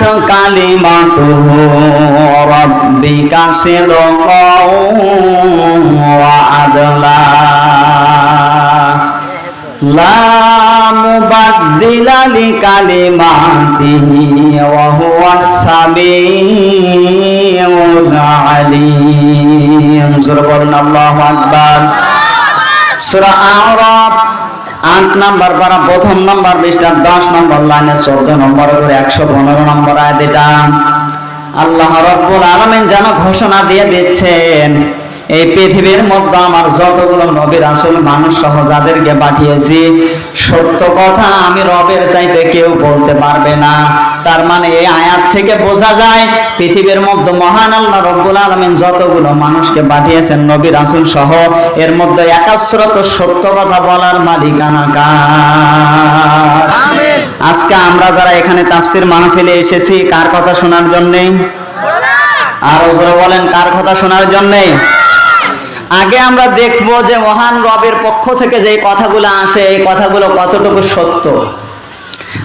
كانت كلمة ربك صدقا وعدلا لا مبدل لكلماته وهو السميع العليم زربنا الله أكبر سورة أعراف আট নাম্বার পারা, প্রথম নাম্বার বিশটা দশ নম্বর লাইনে চোদ্দ নম্বর করে একশো পনেরো নম্বর আয় এটা আল্লাহ রব্বুল আলমিন যেন ঘোষণা দিয়ে দিচ্ছেন এই পৃথিবীর মধ্যে আমার যতগুলো নবীর আসল মানুষ সহ যাদেরকে পাঠিয়েছি সত্য কথা আমি রবের চাইতে কেউ বলতে পারবে না। তার মানে এই আয়াত থেকে বোঝা যায় পৃথিবীর মধ্যে মহান আল্লাহ রব্বুল আলমিন যতগুলো মানুষকে পাঠিয়েছেন নবীর আসল সহ এর মধ্যে একাশ্রত সত্য কথা বলার মালিকানা কার? আজকে আমরা যারা এখানে তাফসির মাহফিলে এসেছি কার কথা শোনার জন্যে? আর জোরে বলেন কার কথা শোনার জন্যে? আগে আমরা দেখব যে মহান রবের পক্ষ থেকে যে কথাগুলো আসে, এই কথাগুলো কতটুকু সত্য।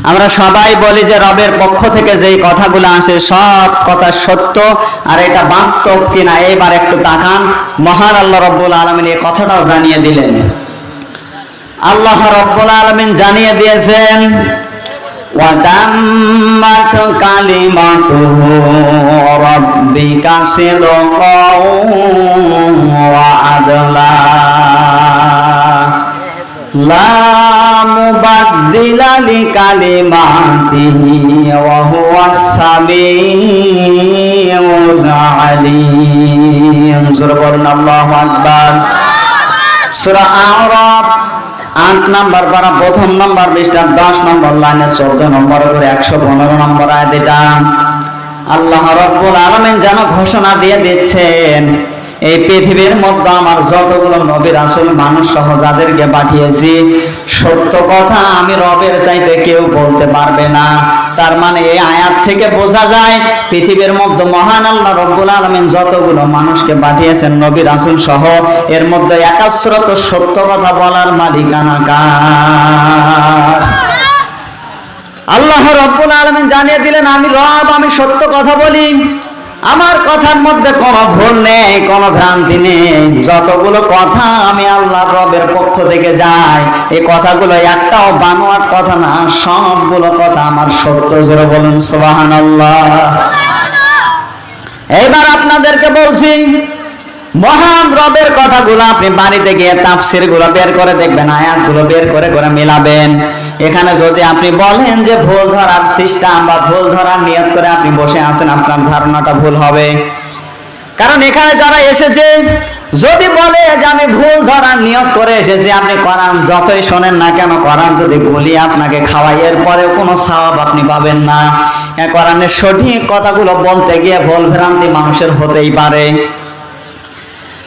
আমরা সবাই বলি যে রবের পক্ষ থেকে যেই কথাগুলো আসে, সব কথা সত্য, আর এটা বাস্তব কিনা এইবার একটু তাকান। মহান আল্লাহ রব্বুল আলমিন এই কথাটাও জানিয়ে দিলেন। আল্লাহ রব্বুল আলমিন জানিয়ে দিয়েছেন وتمت كلمته ربك صدقا وعدلا لا مبدل لكلماته وهو السميع العليم سورة الله أكبر سورة أعراف আট নাম্বার পারা, প্রথম নাম্বার পৃষ্ঠা, দশ নম্বর লাইনে চোদ্দ নম্বর করে একশো পনেরো নম্বর আয় আল্লাহ রব্বুল আলমিন যেন ঘোষণা দিয়ে দিচ্ছেন এই পৃথিবীর মধ্যে আমার যতগুলো নবীর আসল মানুষ সহ যাদেরকে পাঠিয়েছি, সত্য কথা আমি রবের চাইতে কেউ বলতে পারবে না। তার মানে এই আয়াত থেকে বোঝা যায়, পৃথিবীর মধ্যে মহান আল্লাহ রব্বুল আলমিন যতগুলো মানুষকে পাঠিয়েছেন নবীর আসল সহ, এর মধ্যে একাশ্রত সত্য কথা বলার মালিকানা কার? আল্লাহ রব্বুল আলমিন জানিয়ে দিলেন, আমি রব, আমি সত্য কথা বলি। আমার কথার মধ্যে কোনো ভুল নেই, কোনো ভ্রান্তি নেই। যতগুলো কথা আমি আল্লাহ রবের পক্ষ থেকে যাই, এই কথাগুলো একটাও বানোয়ার কথা না, সবগুলো কথা আমার সত্য জোরে বলুন সোবাহান এইবার আপনাদেরকে বলছি, মহান রবের কথাগুলো আপনি বাড়িতে গিয়ে তাফসিরগুলো বের করে দেখবেন আয়াতগুলো বের করে করে মিলাবেন। এখানে যদি আপনি বলেন যে ভুল ধরার সিস্টেম বা ভুল ধরার নিয়ত করে আপনি বসে আছেন আপনার ধারণাটা ভুল হবে। কারণ এখানে যারা এসেছে যদি বলে যে আমি ভুল ধরার নিয়ত করে এসেছি আপনি করান যতই শোনেন না কেন করান যদি বলি আপনাকে খাওয়াই এর পরেও কোনো স্বভাব আপনি পাবেন না। হ্যাঁ, কোরআনের সঠিক কথাগুলো বলতে গিয়ে ভুল ভ্রান্তি মানুষের হতেই পারে।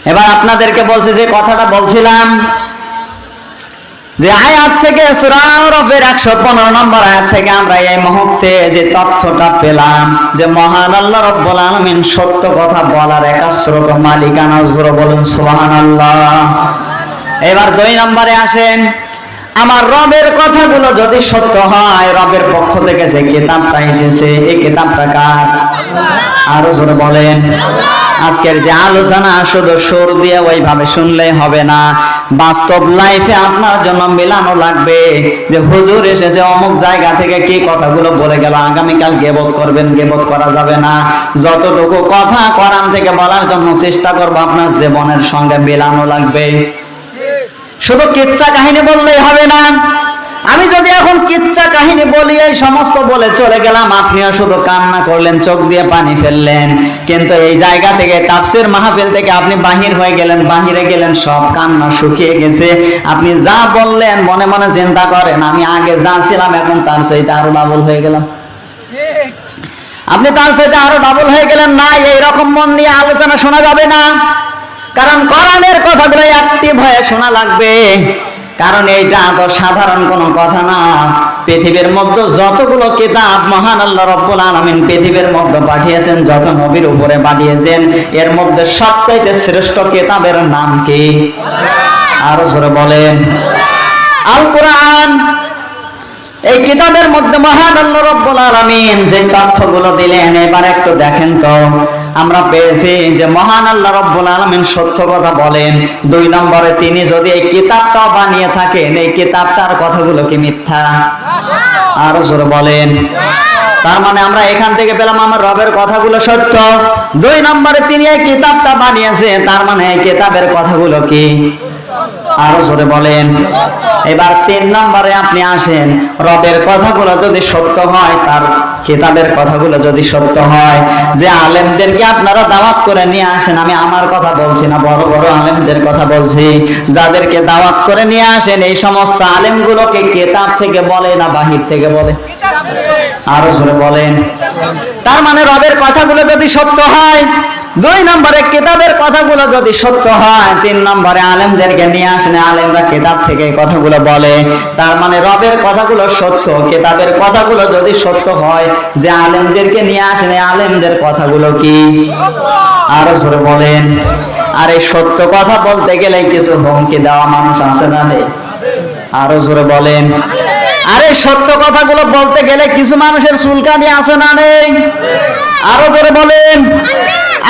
এবার আপনাদেরকে বলছে যে কথাটা বলছিলাম যে আয়াত থেকে সুরারফের একশো পনেরো নম্বর আয়াত থেকে আমরা এই মুহূর্তে যে তথ্যটা পেলাম, যে মহান আল্লাহ রব্বুল আলমিন সত্য কথা বলার একাশ্রত মালিকানা বলুন সুবাহান আল্লাহ এবার দুই নম্বরে আসেন আমার রবের কথাগুলো যদি সত্য হয় রবের পক্ষ থেকে যে কিতাবটা এসেছে এই কিতাবটা কার? আরও জোরে বলেন। আজকের যে আলোচনা শুধু সুর দিয়ে ওইভাবে শুনলেই হবে না। বাস্তব লাইফে আপনার জন্য মেলানো লাগবে যে হুজুর এসেছে অমুক জায়গা থেকে কি কথাগুলো বলে গেল আগামীকাল গেবত করবেন গেবত করা যাবে না। যতটুকু কথা করান থেকে বলার জন্য চেষ্টা করব আপনার জীবনের সঙ্গে মেলানো লাগবে। শুধু কিচ্ছা কাহিনী বললেই হবে না আমি যদি এখন কিচ্ছা কাহিনী বলি এই সমস্ত বলে চলে গেলাম। আপনিও শুধু কান্না করলেন, চোখ দিয়ে পানি ফেললেন। কিন্তু এই জায়গা থেকে, তাফসির মাহফিল থেকে আপনি বাহির হয়ে গেলেন, বাহিরে গেলেন, সব কান্না শুকিয়ে গেছে। আপনি যা বললেন, মনে মনে চিন্তা করেন, আমি আগে যা ছিলাম, এখন তার চাইতে আরও ডাবল হয়ে গেলাম। আপনি তার সাথে আরও ডাবল হয়ে গেলেন না এই রকম মন নিয়ে আলোচনা শোনা যাবে না। কারণ কোরআনের কথাগুলো অ্যাক্টিভ হয়ে শোনা লাগবে। কারণ এইটা তো সাধারণ কোনো কথা না। পৃথিবীর মধ্যে যতগুলো কিতাব মহান আল্লাহ রব্বুল আলামিন পৃথিবীর মধ্যে পাঠিয়েছেন, যত নবীর উপরে পাঠিয়েছেন, এর মধ্যে সবচাইতে শ্রেষ্ঠ কিতাবের নাম কি? আরও জোরে বলেন। আল কোরআন এই কিতাবের মধ্যে মহান আল্লাহ রব্বুল আলামিন যে তথ্যগুলো দিলেন এবার একটু দেখেন তো। আমরা পেয়েছি যে মহান আল্লাহ রব্বুল আলামিন সত্য কথা বলেন। দুই নম্বরে তিনি যদি এই কিতাবটা বানিয়ে থাকেন এই কিতাবটার কথাগুলো কি মিথ্যা? আরও জোরে বলেন। তার মানে আমরা এখান থেকে পেলাম আমার রবের কথাগুলো সত্য। দুই নম্বরে তিনি এই কিতাবটা বানিয়েছে, তার মানে এই কিতাবের কথাগুলো কি? আরও জোরে বলেন। এবার তিন নম্বরে আপনি আসেন। রবের কথাগুলো যদি সত্য হয়, তার কিতাবের কথাগুলো যদি সত্য হয়, যে আলেমদেরকে আপনারা দাওয়াত করে নিয়ে আসেন, আমি আমার কথা বলছি না, বড় বড় আলেমদের কথা বলছি। যাদেরকে দাওয়াত করে নিয়ে আসেন, এই সমস্ত আলেমগুলোকে কেতাব থেকে বলে না বাহির থেকে বলে? আরও জোরে বলেন। তার মানে রবের কথাগুলো যদি সত্য হয়, দুই নম্বরে কিতাবের কথাগুলো যদি সত্য হয়, তিন নম্বরে আলেমদেরকে নিয়ে আসেন, আলেমরা কিতাব থেকে কথাগুলো বলে। তার মানে রবের কথাগুলো সত্য, কিতাবের কথাগুলো যদি সত্য হয়, যে আলেমদেরকে নিয়ে আসেন আলেমদের কথাগুলো কি? আরও জোরে বলেন। আর এই সত্য কথা বলতে গেলে কিছু হুমকি দেওয়া মানুষ আছে না নেই? আরও জোরে বলেন। আরে সত্য কথাগুলো বলতে গেলে কিছু মানুষের চুলকানি আছে না নেই? আরও জোরে বলেন।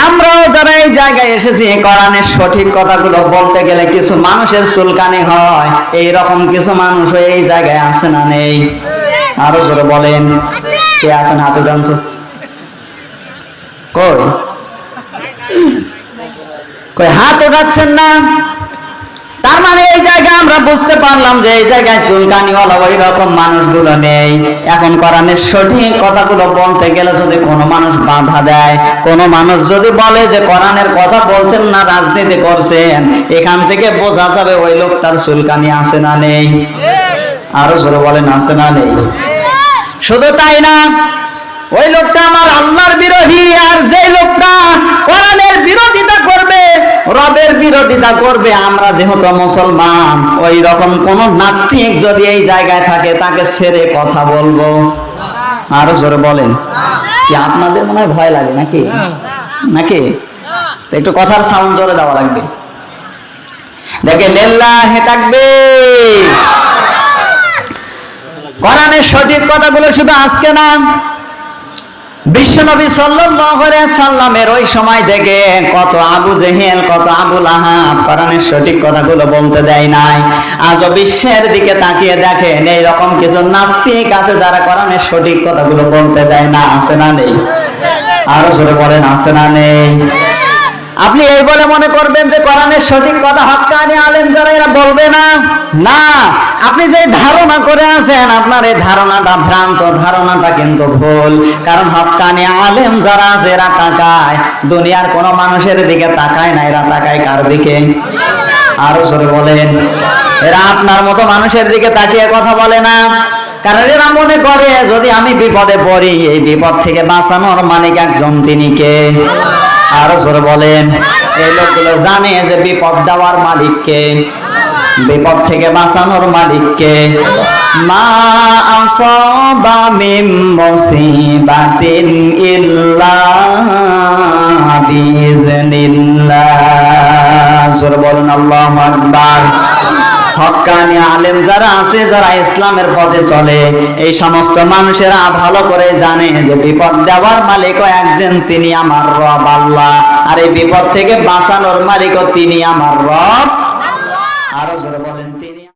আমরাও যারা এই জায়গায় এসেছি কোরআনের সঠিক কথাগুলো বলতে গেলে কিছু মানুষের চুলকানি হয়। এই রকম কিছু মানুষ এই জায়গায় আছে না নেই? আরও জোরে বলেন। কে আছেন হাত তো? কই? কই, হাত উঠাচ্ছেন না? তার মানে এই জায়গায় আমরা বুঝতে পারলাম যে এই জায়গায় চুলকানিওয়ালা ওই রকম মানুষগুলো নেই। এখন কোরআনের সঠিক কথাগুলো বলতে গেলে যদি কোনো মানুষ বাধা দেয় কোনো মানুষ যদি বলে যে কোরআনের কথা বলছেন না রাজনীতি করছেন এখান থেকে বোঝা যাবে ওই লোকটার চুলকানি আছে না নেই। আরও জোরে বলেন আছে না নেই। শুধু তাই না ওই লোকটা আমার আল্লাহর বিরোধী, আর যে লোকটা কোরআনের বিরোধিতা করবে, রবের বিরোধিতা করবে, আমরা যেহেতু মুসলমান ওই রকম কোন নাস্তিক যদি এই জায়গায় থাকে, তাকে ছেড়ে কথা বলব। আরও জোরে বলেন। কি আপনাদের মনে হয় ভয় লাগে নাকি? নাকি? একটু কথার সাউন্ড জোরে দেওয়া লাগবে। দেখে লেল্লা হে থাকবে কোরআনের সঠিক কথাগুলো শুধু আজকে না বিশ্বনবী সাল্লামের ওই সময় থেকে কত আবু জেহেল, কত আবু লাহাব, কোরআনের সঠিক কথাগুলো বলতে দেয় নাই। আজও বিশ্বের দিকে তাকিয়ে দেখেন এইরকম কিছু নাস্তিক আছে যারা কোরআনের সঠিক কথাগুলো বলতে দেয় না, আছে না নেই? আরও জোরে বলেন, আছে না নেই? আপনি এই বলে মনে করবেন যে কোরআনের সঠিক কথা হক্কানি আলেম যারা এরা বলবে না। না, আপনি যে ধারণা করে আছেন, আপনার এই ধারণাটা ভ্রান্ত, ধারণাটা কিন্তু ভুল। কারণ হক্কানি আলেম যারা আছে, এরা তাকায়। দুনিয়ার কোন মানুষের দিকে তাকায় না, এরা তাকায় কার দিকে? আরও জোরে বলেন। এরা আপনার মতো মানুষের দিকে তাকিয়ে কথা বলে না। কারণ এরা মনে করে, যদি আমি বিপদে পড়ি, এই বিপদ থেকে বাঁচানোর মালিক একজন তিনি কে? আরও জোরে বলেন। এই লোকগুলো জানে যে বিপদ দেওয়ার মালিককে, বিপদ থেকে বাঁচানোর মালিককে। মা আসবা ইল্লা বলুন, আল্লাহু হক্কানি আলেম যারা আছে, যারা ইসলামের পথে চলে, এই সমস্ত মানুষেরা ভালো করে জানে যে বিপদ দেওয়ার মালিকও একজন, তিনি আমার রব আল্লাহ। আর এই বিপদ থেকে বাঁচানোর মালিকও তিনি আমার রব।